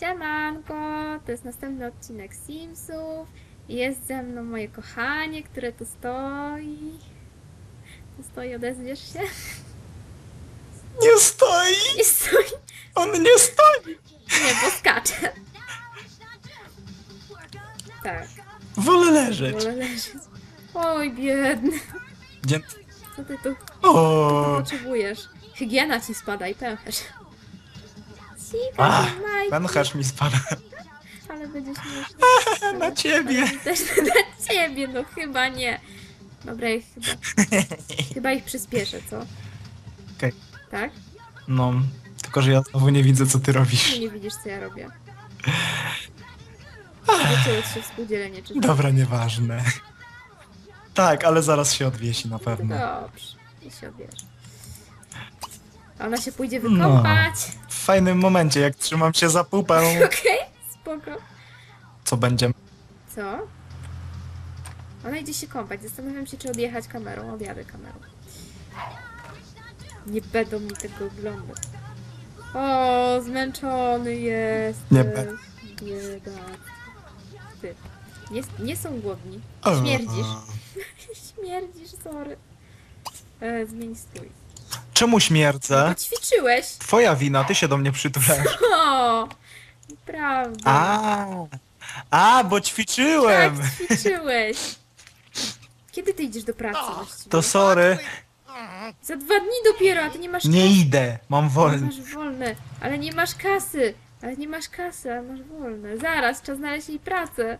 Siemanko, to jest następny odcinek Simsów. Jest ze mną moje kochanie, które tu stoi. Tu stoi, odezwiesz się? Nie stoi! Nie stoi. On nie stoi! Nie, bo skacze. Tak, Wolę leżeć. wolę leżeć. Oj, biedny. Gdzie... Co ty tu O, potrzebujesz? Hygiena ci spada i pęcherz. Sika, Ach, Majki, pęcherz mi spada. ale będzie śmieszne. Na ciebie. Też na ciebie, no chyba nie. Dobra, ich chyba. Chyba ich przyspieszę, co? Okej. Tak? No, tylko że ja znowu nie widzę, co ty Ty robisz. nie widzisz, co ja robię. Zaczęło ci się współdzielenie, czy Dobra, nieważne. Tak, ale zaraz się odwiesi na pewno. Dobrze, i się odbierze. A Ona się pójdzie No. wykąpać. W fajnym momencie, jak trzymam się za pupę, Okej, spoko. co będzie? Co? Ona idzie się kąpać. Zastanawiam się, czy odjechać kamerą. Odjadę kamerą. Nie będą mi tego oglądać. O, zmęczony jest. Nie będę. Bieda. Ty. Nie, nie są głodni. Śmierdzisz. Śmierdzisz, sorry. E, zmień stój. Czemu Bo śmierdzę? ćwiczyłeś. Twoja wina, ty się do mnie przytulasz. O, prawda. A, a, bo tak, ćwiczyłem! ćwiczyłeś. Kiedy ty idziesz do pracy właściwie? To sorry, Za dwa dni dopiero, a ty nie masz nie kasy. idę, mam Ale wolny. Masz wolne, ale nie masz kasy. Ale nie masz kasy, ale masz wolne. Zaraz, trzeba znaleźć jej pracę.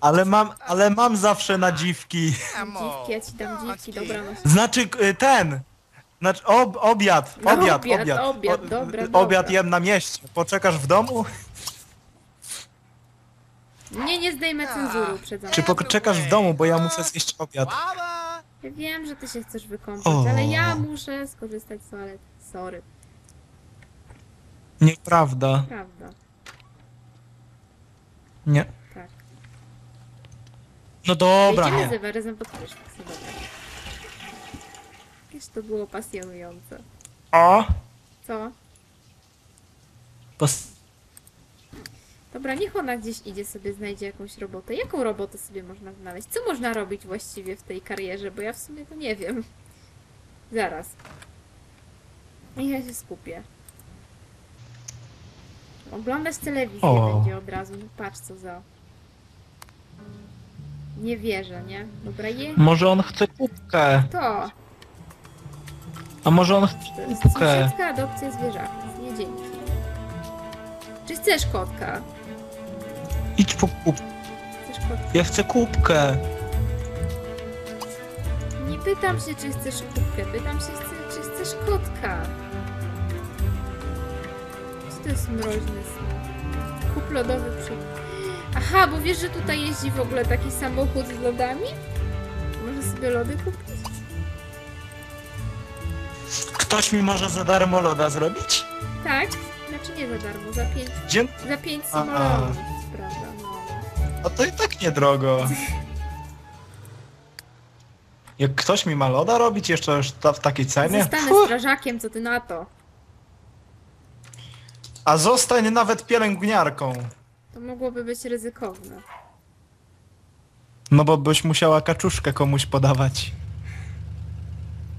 Ale mam, ale mam zawsze na dziwki. Dziwki, ja ci dam dziwki, dobra. No. Znaczy y, ten. Znaczy ob, obiad, No, obiad, obiad, obiad. obiad, dobra, Obiad dobra. jem na mieście. Poczekasz w domu? Nie, nie zdejmę cenzuru przed Czy poczekasz w domu, bo ja muszę zjeść obiad. Ja wiem, że ty się chcesz wykąpać, O. ale ja muszę skorzystać z toalety. Sorry, Nieprawda. prawda. Nie. Tak. No dobra, nie. z Everesem pod prysznic, dobra. Jakież to było pasjonujące. O! Co? Pos- Dobra, niech ona gdzieś idzie sobie, znajdzie jakąś robotę. Jaką robotę sobie można znaleźć? Co można robić właściwie w tej karierze? Bo ja w sumie to nie wiem. Zaraz. Niech ja się skupię. Oglądać telewizję O. będzie od razu. No patrz co za... Nie wierzę, nie? Dobra, je... Może on chce kubkę. To! A może on chce To jest sąsiedzka adopcja zwierzaków. Nie dzięki. Czy chcesz kotka? Idź po kubkę. Chcesz kotka? Ja chcę kubkę. Nie pytam się, czy chcesz kubkę, pytam się, czy- czy chcesz kotka. Co to jest mroźny smok? Kup lodowy przy... Aha, bo wiesz, że tutaj jeździ w ogóle taki samochód z lodami? Może sobie lody kupić? Ktoś mi może za darmo loda zrobić? Tak? Znaczy nie za darmo, za pięć, Gdzie? za pięć samolotów, prawda? No. A to i tak niedrogo. Jak ktoś mi ma loda robić jeszcze już ta, w takiej cenie? Zostanę Fuh. strażakiem, co ty na to? A zostań nawet pielęgniarką. To mogłoby być ryzykowne. No bo byś musiała kaczuszkę komuś podawać.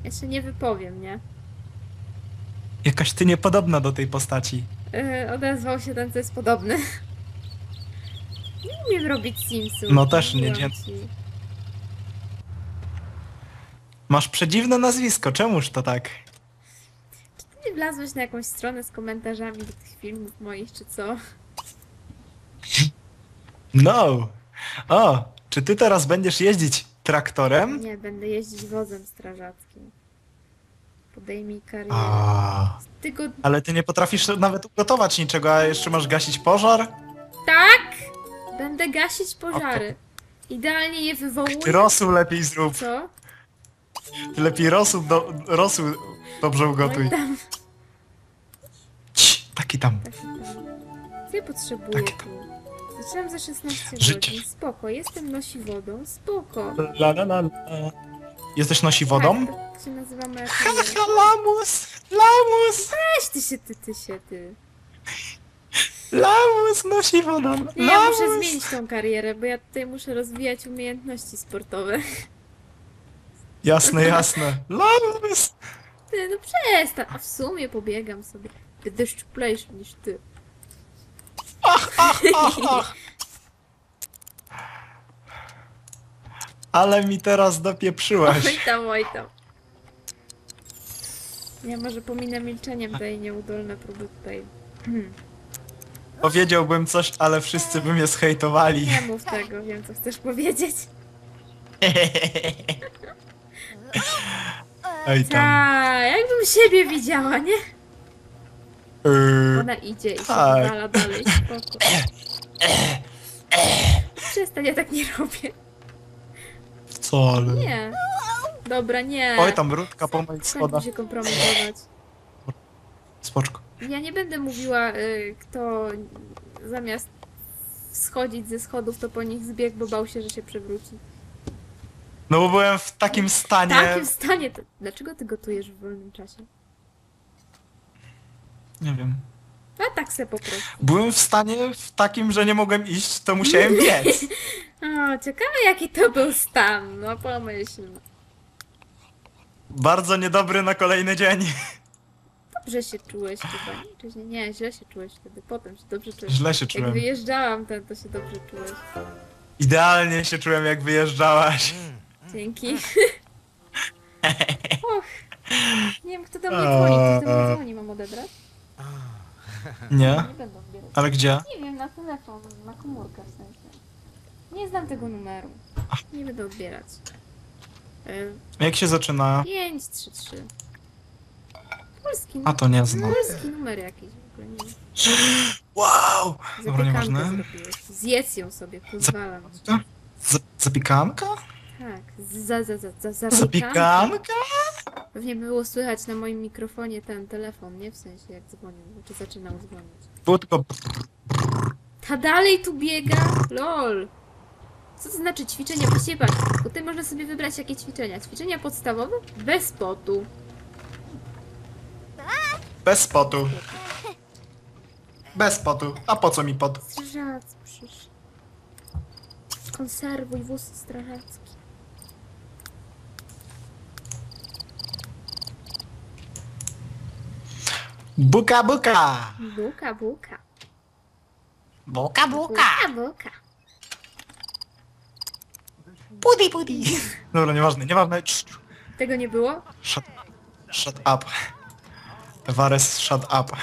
Ja się nie wypowiem, nie? Jakaś ty niepodobna do tej postaci. Yy, odezwał się ten, co jest podobny. Nie umiem robić Simsów. No też nie, nie. Masz przedziwne nazwisko, czemuż to tak? Ty wlazłeś na jakąś stronę z komentarzami do tych filmów moich, czy co? No! O, czy ty teraz będziesz jeździć traktorem? Nie, będę jeździć wozem strażackim. Podejmij karierę. A, Ty ale ty nie potrafisz nawet ugotować niczego, a jeszcze masz gasić pożar? Tak! Będę gasić pożary. Idealnie je wywołuję. Ty rosół lepiej zrób. Co? Ty lepiej rosół, do, rosół dobrze ugotuj. tam, Cii, taki tam. taki tam. Co ja potrzebuję Tak. tu? Zaczynam za 16 Życie. godzin. Spoko, jestem nosi wodą. Spoko. La, la, la, la. Jesteś nosi wodą? Tak, tak się nazywa moja lamus! Lamus! Weź ty się, ty, ty się, ty. Lamus nosi wodą. Nie, ja muszę Lamus. zmienić tą karierę, bo ja tutaj muszę rozwijać umiejętności sportowe. Jasne, jasne. Lamus. Ty, no przestań. A w sumie pobiegam sobie. Będę szczuplejszy niż ty. Ach, ach. Ale mi teraz dopieprzyłaś. Oj tam, oj tam. Ja może pominę milczeniem te nieudolne próby tutaj. Hmm. Powiedziałbym coś, ale wszyscy by mnie zhejtowali. Nie mów tego, wiem co chcesz powiedzieć. Ej tam. Tak, jakbym siebie widziała, nie? Yy, Ona idzie i się tak. dalej, spoko. Przestań, ja tak nie robię. Wcale. Nie. Dobra, nie. Oj tam brudka po moich Skończył schodach. się kompromitować. Spoczko. Ja nie będę mówiła, y, kto zamiast schodzić ze schodów, to po nich zbiegł, bo bał się, że się przewróci. No bo byłem w takim W stanie. takim stanie to... Dlaczego ty gotujesz w wolnym czasie? Nie wiem. A tak se po prostu. Byłem w stanie w takim, że nie mogłem iść, to musiałem biec. O, ciekawe jaki to był stan, no pomyśl. Bardzo niedobry na kolejny dzień. Dobrze się czułeś chyba, nie? Czy nie? Nie, źle się czułeś wtedy, potem się dobrze czułeś. Źle się Jak czułem. wyjeżdżałam, ten, to się dobrze czułeś. Idealnie się czułem, jak wyjeżdżałaś. Dzięki. Och. Nie wiem, kto do mnie dzwoni. Ktoś do mnie dzwoni, mam odebrać? Nie? Nie będę odbierać. Ale gdzie? Nie wiem, na telefon, na komórkę w sensie. Nie znam tego numeru. Nie będę odbierać. Y, Jak się zaczyna? 5, 3, 3. Polski, A to nie znam. polski numer jakiś w ogóle, nie wiem. Wow! Dobra, Zapiekankę nieważne. zrobiłeś. Zjedz ją sobie, pozwalam ci. Z- Zapiekanka? Tak, za, za, za, za, zapiekankę. Zapiekanka? Pewnie było słychać na moim mikrofonie ten telefon, nie? W sensie jak dzwonił, czy zaczynał dzwonić. Było tylko... Ta dalej tu biega? LOL! Co to znaczy ćwiczenia? Patrz, tutaj można sobie wybrać jakie ćwiczenia. Ćwiczenia podstawowe? Bez potu. Bez potu. Bez potu. A po co mi pot? Strażacy przyszli. Konserwuj wóz strażacki. Buka, buka! Buka, buka. Buka, Buka, buka. Budi, budi. Dobra, nieważne, nieważne. Tego nie było? Shut, shut up. Wares, shut up.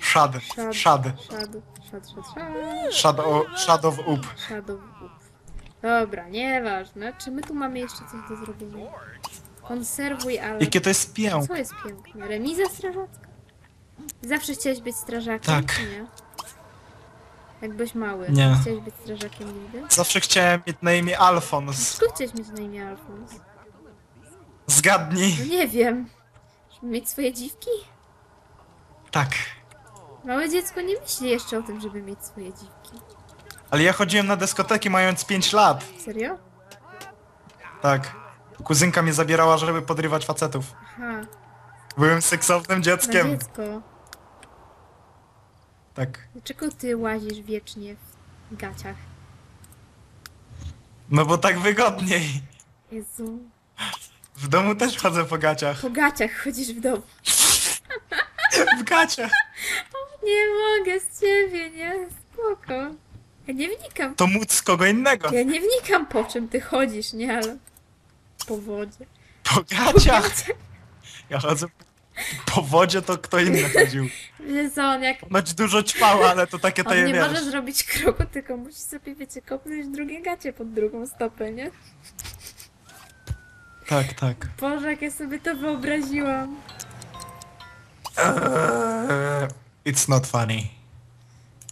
Shad, Shad. shad. shad, shad, shad, shad. Shadow, shadow up. Shadow up. Dobra, nieważne. Czy my tu mamy jeszcze coś do zrobienia? Konserwuj, ale... Jakie to jest piękne. Co jest piękne? Remiza strażacka? Zawsze chciałeś być strażakiem, Tak. czy nie? Jak byłeś mały, Nie. chciałeś być strażakiem nigdy? Zawsze chciałem mieć na imię Alfons. Skąd chciałeś mieć na imię Alfons? Zgadnij. No nie wiem. Żeby mieć swoje dziwki? Tak. Małe dziecko nie myśli jeszcze o tym, żeby mieć swoje dziwki. Ale ja chodziłem na dyskoteki mając 5 lat. Serio? Tak. Kuzynka mnie zabierała, żeby podrywać facetów. Aha, Byłem seksownym na dzieckiem. dziecko. Tak. Dlaczego ty łazisz wiecznie w gaciach? No bo tak wygodniej. Jezu. W domu też chodzę po gaciach. Po gaciach chodzisz w domu. W gaciach. Nie mogę z ciebie, nie? Spoko. Ja nie wnikam. To móc kogo innego. Ja nie wnikam po czym ty chodzisz, nie? Ale po wodzie. Po gaciach. Ja chodzę po wodzie, to kto inny chodził. Jak Ponoć dużo ćpała, ale to takie to on nie może zrobić kroku, tylko musi sobie, wiecie, kopnąć drugie gacie pod drugą stopę, nie? Tak, tak. Boże, jak ja sobie to wyobraziłam. Eee, It's not funny.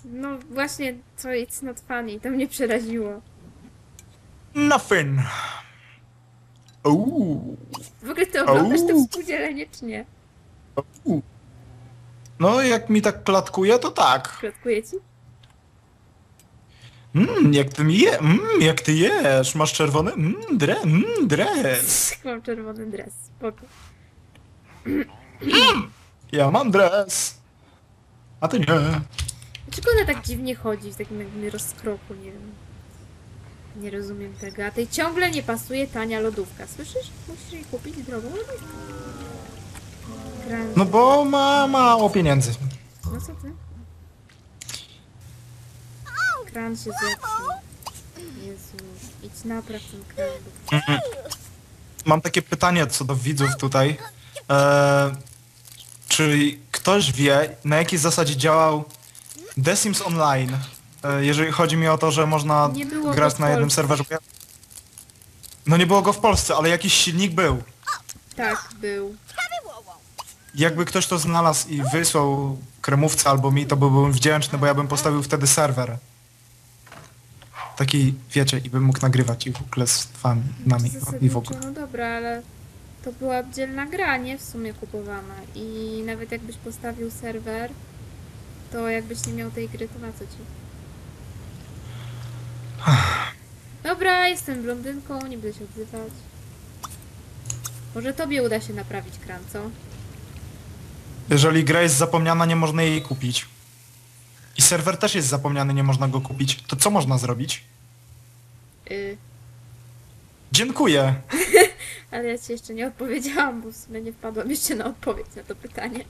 No właśnie, to it's not funny, to mnie przeraziło. Nothing. Uuu. W ogóle ty oglądasz to Au. współdzielenie, czy nie? No, jak mi tak klatkuje, to tak. Klatkuję ci? Mmm, jak ty mi je, mmm, jak ty jesz. Masz czerwony, mmm, dre, mmm, dres. Mam czerwony dres, spoko. Ja mam dres. A ty nie. Dlaczego ona tak dziwnie chodzi, w takim jakby rozkroku, nie wiem. Nie rozumiem tego. A tej ciągle nie pasuje tania lodówka. Słyszysz? Musisz jej kupić drogą lodówkę. No bo ma mało pieniędzy. No co ty? Kran się zepsuł. Jezu, idź napraw ten kran. bo- Mam takie pytanie co do widzów tutaj. E, czy ktoś wie, na jakiej zasadzie działał The Sims Online? E, jeżeli chodzi mi o to, że można Nie było go grać na jednym Polsce. serwerze. bo ja- No nie było go w Polsce, ale jakiś silnik był. Tak, był. Jakby ktoś to znalazł i wysłał kremówce albo mi, to byłbym wdzięczny, bo ja bym postawił wtedy serwer. Taki, wiecie, i bym mógł nagrywać i w ogóle z wami, nami i w ogóle. no dobra, ale to była oddzielna gra, nie w sumie kupowana. I nawet jakbyś postawił serwer, to jakbyś nie miał tej gry, to na co ci? Dobra, jestem blondynką, nie będę się odzywać. Może tobie uda się naprawić kran, co? Jeżeli gra jest zapomniana, nie można jej kupić. I serwer też jest zapomniany, nie można go kupić. To co można zrobić? Y, Dziękuję. ale ja ci jeszcze nie odpowiedziałam, bo w sumie nie wpadłam jeszcze na odpowiedź na to pytanie.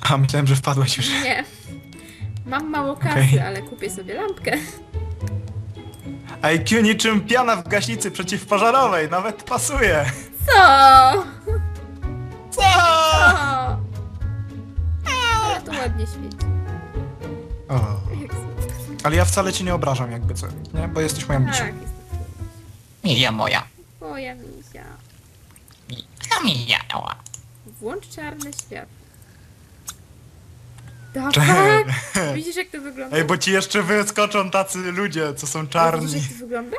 A, myślałem, że wpadłeś już. Nie. Mam mało kasy, Okej. ale kupię sobie lampkę. IQ niczym piana w gaśnicy przeciwpożarowej, nawet pasuje. Co? Co? O! Ale to ładnie świeci. O. Ale ja wcale ci nie obrażam jakby co, nie? Bo jesteś moją misią. Tak, jest Mija moja. twoja misia. Mija, mija. ała. Włącz czarne światło. Tak? Widzisz jak to wygląda? Ej, bo ci jeszcze wyskoczą tacy ludzie, co są Widzisz czarni. jak to wygląda?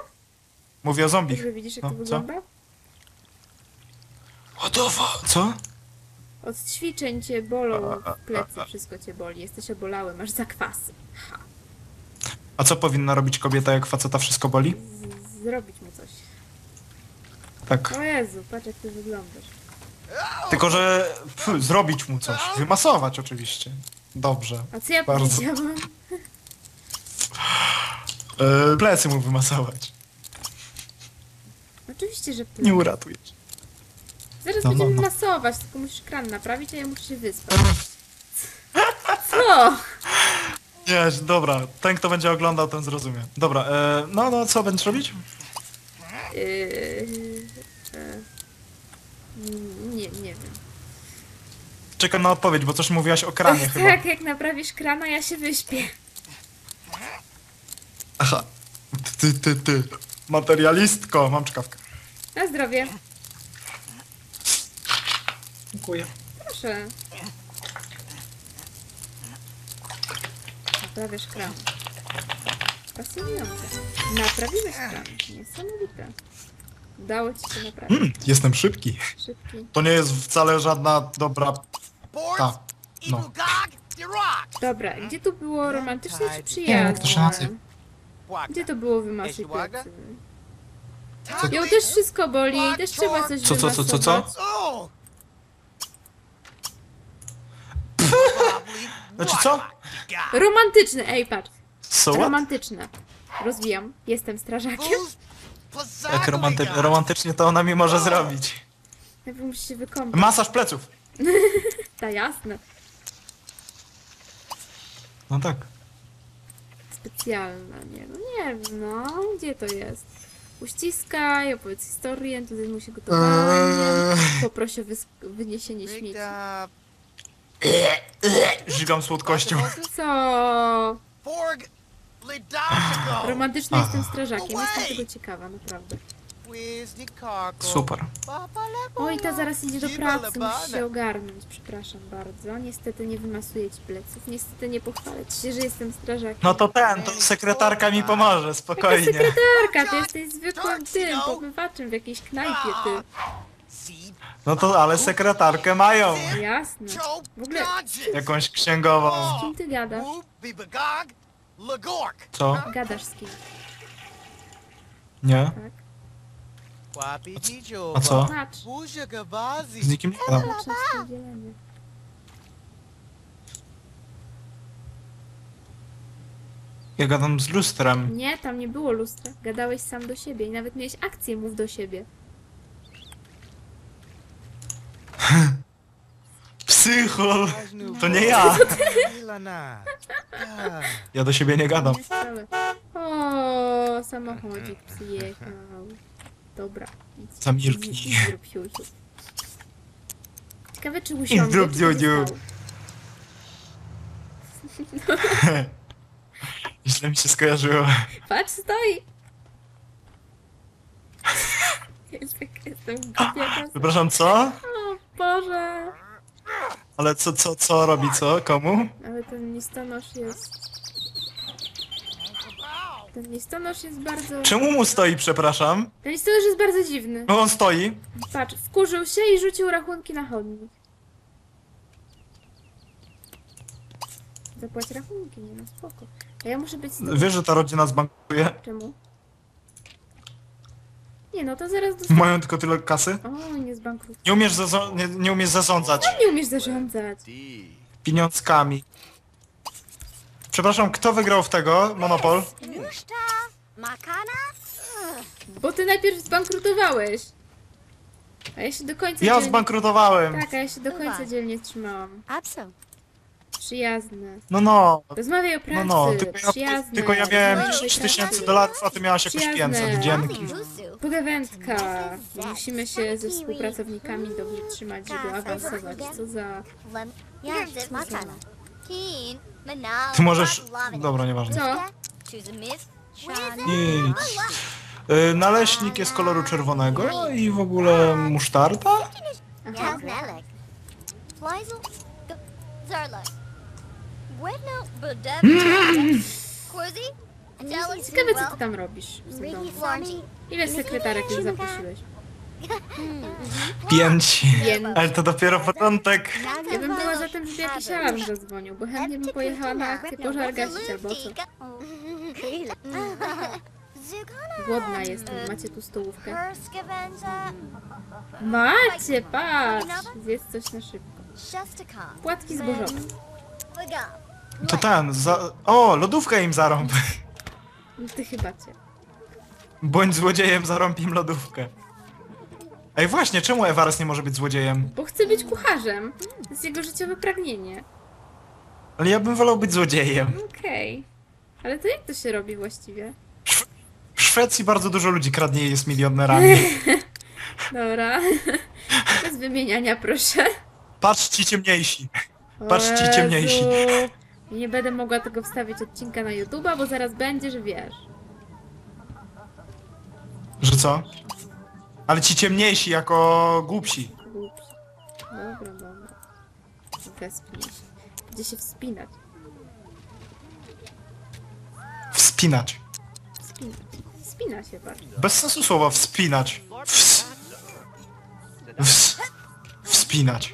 Mówię o zombich. Widzisz jak No, to co? wygląda? What the fuck? Co? Od ćwiczeń cię bolą w plecy, wszystko cię boli. Jesteś obolały, masz zakwasy. Ha. A co powinna robić kobieta, jak faceta wszystko boli? Z- zrobić mu coś. Tak. O Jezu, patrz jak ty wyglądasz. Tylko, że pf, zrobić mu coś. Wymasować oczywiście. Dobrze. A co ja Bardzo. powiedziałam? E, plecy mu wymasować. Oczywiście, że Nie plec. uratujesz. Zaraz No, no, będziemy no. masować, tylko musisz kran naprawić, a ja muszę się wyspać. Co? Nie, dobra. Ten, kto będzie oglądał, ten zrozumie. Dobra, e, no, no, co będziesz robić? Yy, e, nie, nie wiem. Czekam na odpowiedź, bo coś mówiłaś o kranie chyba. Tak, jak naprawisz krana, ja się wyśpię. Aha. Ty, ty, ty. Materialistko. Mam czkawkę. Na zdrowie. Dziękuję. Proszę. Naprawiasz kran. Pasjonujące. Naprawiłeś kran. Niesamowite. Udało ci się naprawić. Mm, jestem szybki. Szybki. To nie jest wcale żadna dobra... Ta. No. Dobra, gdzie tu było romantyczne czy to przyjazne? Gdzie to było? Tackling- Ją też wszystko boli, też trzeba coś Co, co, co, co, co? wymasować. Oh! Znaczy co? Romantyczne, ej patrz. So what? Romantyczne. Rozwijam. Jestem strażakiem. Jak romanty romantycznie to ona mi może zrobić. Najpierw musi się wykąpać. Masaż pleców. Ta jasne. No tak. Specjalna, nie no nie wiem, no. Gdzie to jest? Uściskaj, opowiedz historię, tutaj mu się gotowałem, Eee. Poproszę o wyniesienie śmieci. Żygam słodkością. Co? Romantyczny jestem strażakiem, jestem tego ciekawa, naprawdę. Super. Oj, ta zaraz idzie do pracy, musi się ogarnąć, przepraszam bardzo. Niestety nie wymasuję ci pleców, niestety nie pochwalę ci się, że jestem strażakiem. No to ten, to sekretarka mi pomoże, Jaka spokojnie. sekretarka, ty jesteś zwykłym tym, pomywaczem w jakiejś knajpie, ty. No to ale sekretarkę mają. Jasne. W ogóle, Jakąś księgową. z kim ty gadasz? Co? Gadasz z kim, Nie? tak? A co? Patrz, Z nikim nie gadam. patrz na spółdzielenie. Ja gadam z lustrem. Nie, tam nie było lustra. Gadałeś sam do siebie i nawet miałeś akcję mów do siebie. Psychol! To nie ja! Ja do siebie nie gadam. O, samochodzik przyjechał. Dobra. idź- Zamilknij. idź- idź zrób siusiu. Ciekawe czy usiądzie, zrób czy został. Źle mi się skojarzyło. Patrz, stoi! Jestem głupia. Przepraszam, co? O Boże! Ale co, co, co robi, co? Komu? Ale ten listonosz jest... Ten listonosz jest bardzo... Czemu mu stoi, przepraszam? Ten listonosz jest bardzo dziwny. No on stoi. Patrz, wkurzył się i rzucił rachunki na chodnik. Zapłać rachunki, nie no spoko. A ja muszę być z tobą. Wiesz, że ta rodzina zbankruje? Czemu? Nie no, to zaraz dostanę. Mają tylko tyle kasy? O, nie zbankrutuj. Nie umiesz, zazo- nie, nie umiesz zarządzać Nie umiesz zarządzać. pieniądzkami. Przepraszam, kto wygrał w tego? Monopol? Makana? Bo ty najpierw zbankrutowałeś. A ja się do końca Ja dzielnie... zbankrutowałem. Tak, a ja się do końca dzielnie trzymałam. Abso. Przyjazne. No no, Rozmawiaj o pracy. no no, tylko ja, Przyjazne. tylko ja miałem Rozmawiaj o 10 pracy. tysięcy dolarów, a ty miałaś jakoś Przyjazne. 500 dzienki. Pogawędka. Musimy się ze współpracownikami dobrze trzymać, żeby awansować. Co za... Manal. Ty możesz... Dobra, nieważne. Co? Nic. Y, Naleśnik jest koloru czerwonego i w ogóle musztarda? Yes, Nelek. Ciekawe, co ty tam robisz w tym domu. Ile sekretarek już zaprosiłeś? Pięć. Pięć. Ale to dopiero początek. Ja bym była za tym, żeby jakiś alarm zadzwonił, bo chętnie bym pojechała na akcję pożar gasić albo co. Głodna jestem. Macie tu stołówkę? Macie, patrz! Zjedz coś na szybko. Płatki zbożowe. To ten, za... O, lodówkę im zarąb. No ty chyba cię. Bądź złodziejem, zarąb im lodówkę. Ej, właśnie, czemu Ewares nie może być złodziejem? Bo chce być kucharzem. To jest jego życiowe pragnienie. Ale ja bym wolał być złodziejem. Okej. Ale to jak to się robi właściwie? W Szwecji bardzo dużo ludzi kradnie i jest milionerami. Dobra. Bez wymieniania, proszę. Patrz ci ciemniejsi. O Patrz ci ciemniejsi. Nie będę mogła tego wstawić odcinka na YouTube'a, bo zaraz będzie, że wiesz. Że co? Ale ci ciemniejsi jako głupsi. Głupsi. Dobra, dobra. Wespnij się. Gdzie się wspinać? Wspinać. Wspinać. Wspina się bardzo. Bez sensu słowa wspinać. Ws... Ws... Wspinać.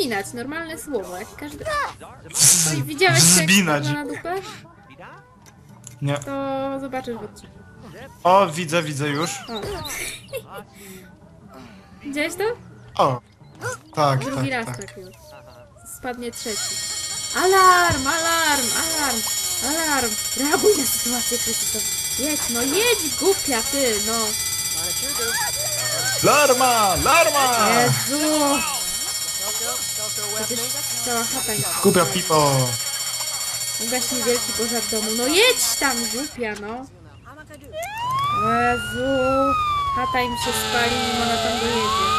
Wspinać, normalne słowo, jak każdy... Wz... Oj, widziałeś jak na dupę? Nie. To zobaczysz w odcinku. O, widzę, widzę już. O. Widziałeś to? O. Tak, Drugi raz tak, tak. tak już. Spadnie trzeci. Alarm, alarm, alarm, alarm. Reaguj na sytuację kryzysową. Jedź, no jedź, głupia ty, no. Larma! Larma! Jezu. Przecież cała chata jest. Kupia pipo. Ugaśnie wielki pożar domu. No jedź tam, głupia, no. Jezu. Chata im się spali, nim ona tam dojedzie.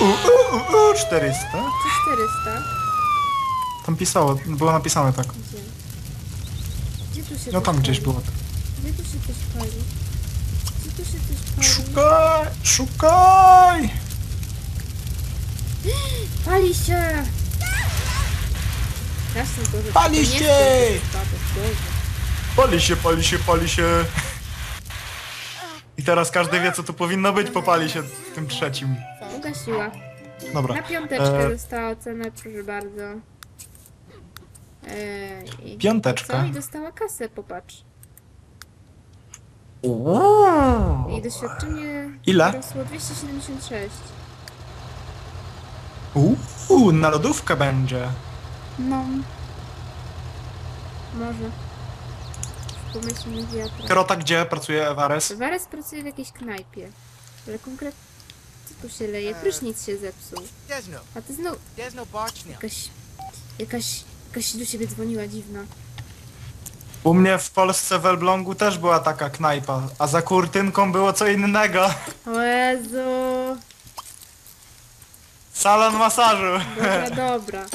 U, u, u, u, 400. Co 400? Tam pisało, było napisane tak. Gdzie? Gdzie tu się No coś tam gdzieś pali? było. Gdzie tu się coś pali? Gdzie tu się coś pali? Szukaj! Szukaj! Pali się! Strasznie to, że Pali to nie się! Boże. Pali się, pali się, pali się. I teraz każdy wie co tu powinno być, popali się tym trzecim. Ugasiła. Dobra. Na piąteczkę E, dostała ocenę, proszę bardzo. I- Piąteczka. Co? I dostała kasę, popatrz. I doświadczenie Ile? rosło 276. Uuu, na lodówkę będzie. No. Może. Pomyślmy wiatra. Krota gdzie pracuje Ewares? Wares pracuje w jakiejś knajpie. Ale konkretnie... Co tu się leje? Prysznic się zepsuł. There's no, A ty znowu... there's no barge now. Jakaś... Jakaś... Jakaś do ciebie dzwoniła dziwna. U mnie w Polsce w Elblągu też była taka knajpa, a za kurtynką było co innego. O Jezu! Salon masażu. Dobra, dobra.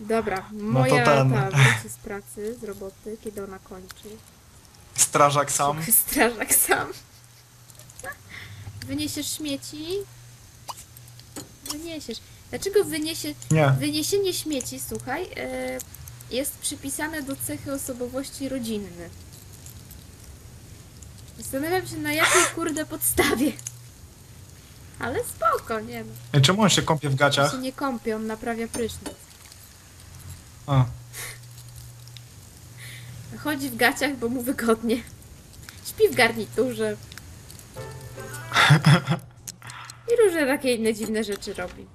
Dobra, moja ten. ta wróci z pracy, z roboty, kiedy ona kończy. Strażak sam. Strażak sam. Wyniesiesz śmieci? Wyniesiesz. Dlaczego wyniesie... Nie. Wyniesienie śmieci, słuchaj, e, jest przypisane do cechy osobowości rodzinny. Zastanawiam się na jakiej kurde podstawie. Ale spoko, nie no. Ej, Czemu on się kąpie w On gaciach? się nie kąpie, on naprawia prysznic. A. Chodzi w gaciach, bo mu wygodnie. Śpi w garniturze. I różne takie inne dziwne rzeczy robi.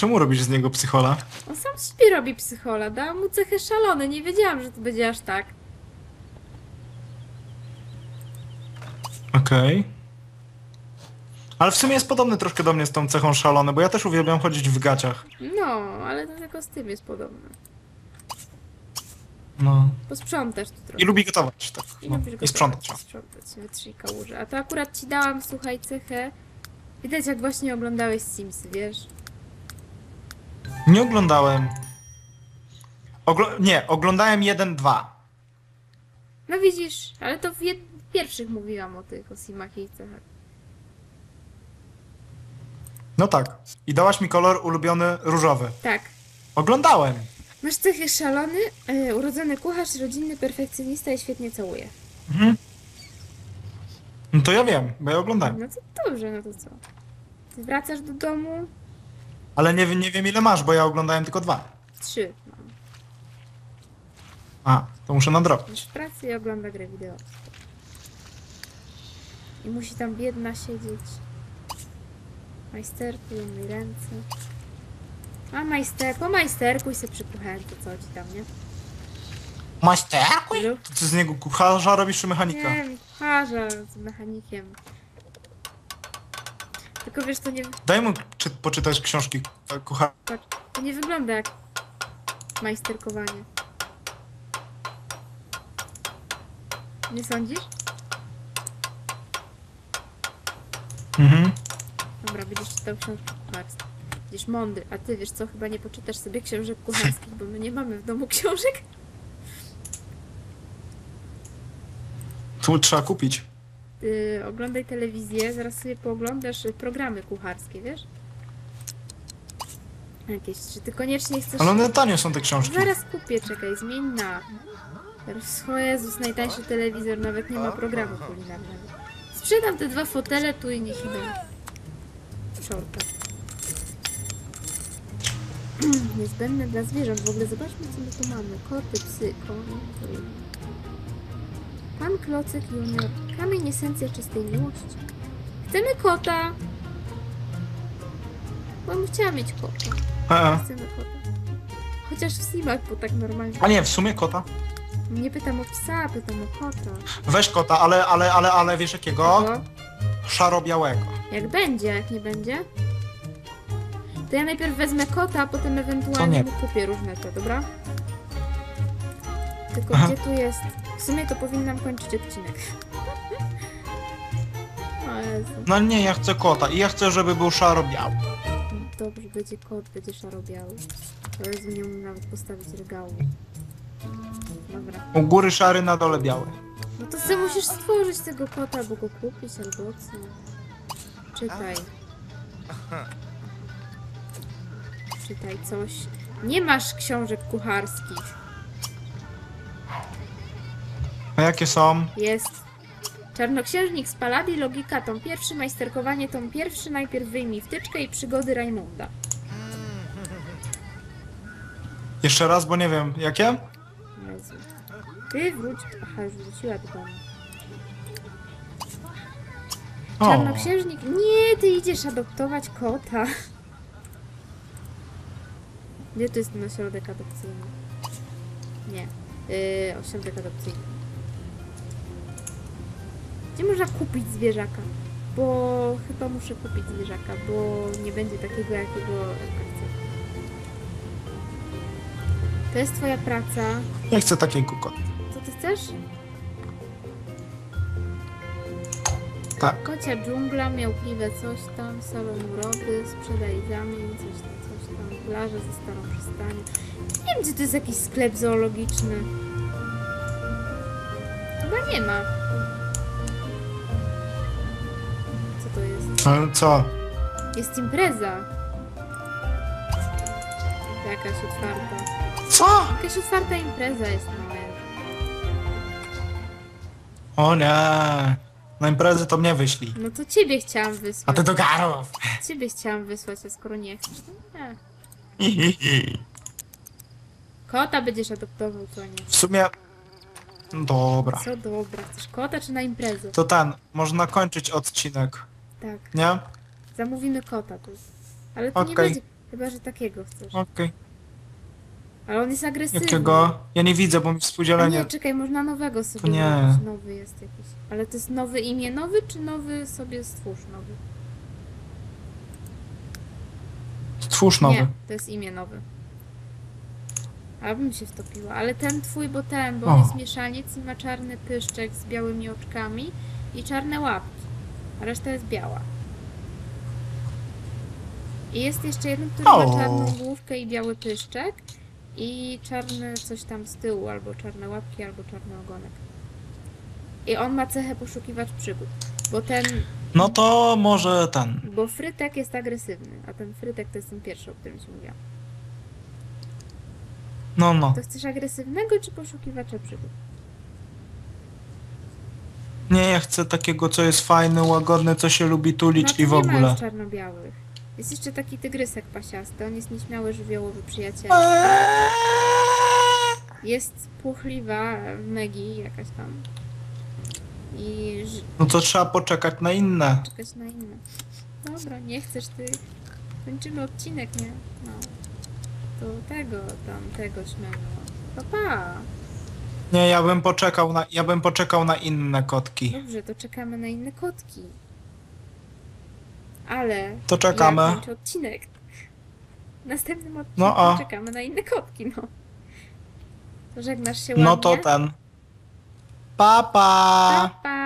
Czemu robisz z niego psychola? On sam śpi robi psychola, dałam mu cechę szalone, nie wiedziałam, że to będzie aż tak. Okej. Ale w sumie jest podobny troszkę do mnie z tą cechą szalony, bo ja też uwielbiam chodzić w gaciach. No, ale to tylko z tym jest podobne. No. Posprzątasz tu trochę. I lubi gotować, tak. I No. lubisz I gotować, sprzątać. Sprzątać, wytrzyj kałuże. A to akurat ci dałam, słuchaj, cechę. Widać jak właśnie oglądałeś Sims, wiesz? Nie oglądałem. Oglo- nie, oglądałem 1-2. No widzisz, ale to w jed- pierwszych mówiłam o tych, o Simach i cechach. No tak. I dałaś mi kolor ulubiony różowy. Tak. Oglądałem. Masz cechy szalony, e, urodzony kucharz, rodzinny perfekcjonista i świetnie całuje. Mhm. No to ja wiem, bo ja oglądałem. No to dobrze, no to co? Ty wracasz do domu? Ale nie, wiem- nie wiem ile masz, bo ja oglądałem tylko dwa. Trzy mam. A, to muszę nadrobić. Jest w pracy i ogląda grę wideo. I musi tam biedna siedzieć. Majsterku, umyj ręce. A majster, po majsterku i se przy kuchenku, co ci tam, nie? Majsterku? Ilu? To ty z niego kucharza robisz czy mechanika? Nie, kucharza z mechanikiem. Tylko wiesz, to nie, Daj mu czy, poczytać książki kucharza. patrz, to nie wygląda jak majsterkowanie. Nie sądzisz? Mhm. Dobra, będziesz czytał książki kucharskie. Będziesz mądry, a ty wiesz co, chyba nie poczytasz sobie książek kucharskich, bo my nie mamy w domu książek. Tu trzeba kupić. Ty oglądaj telewizję, zaraz sobie pooglądasz y, programy kucharskie, wiesz? Jakieś, czy ty koniecznie chcesz... Ale one tanie są te książki. Zaraz kupię, czekaj, zmień na... Teraz, O Jezus, najtańszy telewizor, nawet nie ma programu kulinarnego. Sprzedam te dwa fotele tu i niech idą. Szorta. Niezbędne dla zwierząt. W ogóle zobaczmy, co my tu mamy. Koty, psy, konie. Pan Klocyk Junior. Kamień esencja czystej miłości. Chcemy kota! Bo bym chciała mieć kota. E. Chcemy kota. Chociaż w Simach, bo tak normalnie. A nie, w sumie kota. Nie pytam o psa, pytam o kota. Weź kota, ale, ale, ale, ale wiesz jakiego? Bo Szaro-białego. jak będzie, a jak nie będzie, to ja najpierw wezmę kota, a potem ewentualnie mu kupię różne te, dobra? Tylko Aha. gdzie tu jest? W sumie to powinnam kończyć odcinek. O Jezu. No nie, ja chcę kota i ja chcę, żeby był szaro-biały. Dobrze, będzie kot, będzie szaro-biały. Jezu, nie umiem nawet postawić regału. Dobra. U góry szary, na dole biały. No to sobie musisz stworzyć tego kota, albo go kupić, albo co. Czytaj. Czytaj coś. Nie masz książek kucharskich. A jakie są? Jest. Czarnoksiężnik z Paladii, logika, tom pierwszy, majsterkowanie, tom pierwszy, najpierw wyjmij wtyczkę i przygody Rajmunda. Jeszcze raz, bo nie wiem. Jakie? Jezu. Ty wróć. Aha, już wróciła do domu. O. Czarnoksiężnik? Nie, ty idziesz adoptować kota. Gdzie tu jest ten ośrodek adopcyjny? Nie. Yy, ośrodek adopcyjny. Gdzie można kupić zwierzaka? Bo chyba muszę kupić zwierzaka, bo nie będzie takiego, jakiego chce. To jest twoja praca. Ja chcę takiego kota. Co ty chcesz? Tak. Kocia dżungla, miałkliwe coś tam, salon urody, sprzedaj zamień, coś tam, coś tam, plaża ze starą przystanią. Nie wiem, czy to jest jakiś sklep zoologiczny. Chyba nie ma. Ale co? Jest impreza. Jakaś otwarta. Co? Jakaś otwarta impreza jest no jest. O nie. Na imprezy to mnie wyślij. No to ciebie chciałam A wysłać. ty do garów. Ciebie chciałam wysłać, a skoro nie chcesz, to nie. Kota będziesz adoptował, to nie. W sumie... Dobra. Co dobra, chcesz kota czy na imprezę? To ten, można kończyć odcinek, Tak, nie? zamówimy kota tu. Ale to nie Okej. będzie, chyba że takiego chcesz. Okej. Ale on jest agresywny. Jakiego? Ja nie widzę, bo mi A współdzielenie... nie, czekaj, można nowego sobie nie. zrobić. Nowy jest jakiś. Ale to jest nowy imię nowy, czy nowy sobie stwórz nowy? Stwórz nowy. Nie, to jest imię nowe. Abym się wtopiła, ale ten twój, bo ten, bo on O. jest mieszaniec i ma czarny pyszczek z białymi oczkami i czarne łapki, reszta jest biała. I jest jeszcze jeden, który ma czarną główkę i biały pyszczek i czarne coś tam z tyłu, albo czarne łapki, albo czarny ogonek. I on ma cechę poszukiwacz przygód, bo ten, No to może ten. bo frytek jest agresywny, a ten frytek to jest ten pierwszy, o którym ci mówiłam. No, no. To chcesz agresywnego czy poszukiwacza przygód? Nie, ja chcę takiego, co jest fajny, łagodny, co się lubi tulić no, i w nie ma ogóle. już czarno-białych. Jest jeszcze taki tygrysek pasiasty, on jest nieśmiały, żywiołowy przyjaciel. Jest płochliwa Megi jakaś tam. I No to trzeba poczekać na inne. czekać na inne. Dobra, nie chcesz ty. Kończymy odcinek, nie? No. To tego, tam, tego śmiało. Pa, pa. Nie, ja bym poczekał na, ja bym poczekał na inne kotki. Dobrze, to czekamy na inne kotki. Ale. To czekamy. Ja kończę odcinek. W następnym odcinku No, a. czekamy na inne kotki, no. To żegnasz się ładnie? No to ten. Pa, pa. Pa, pa.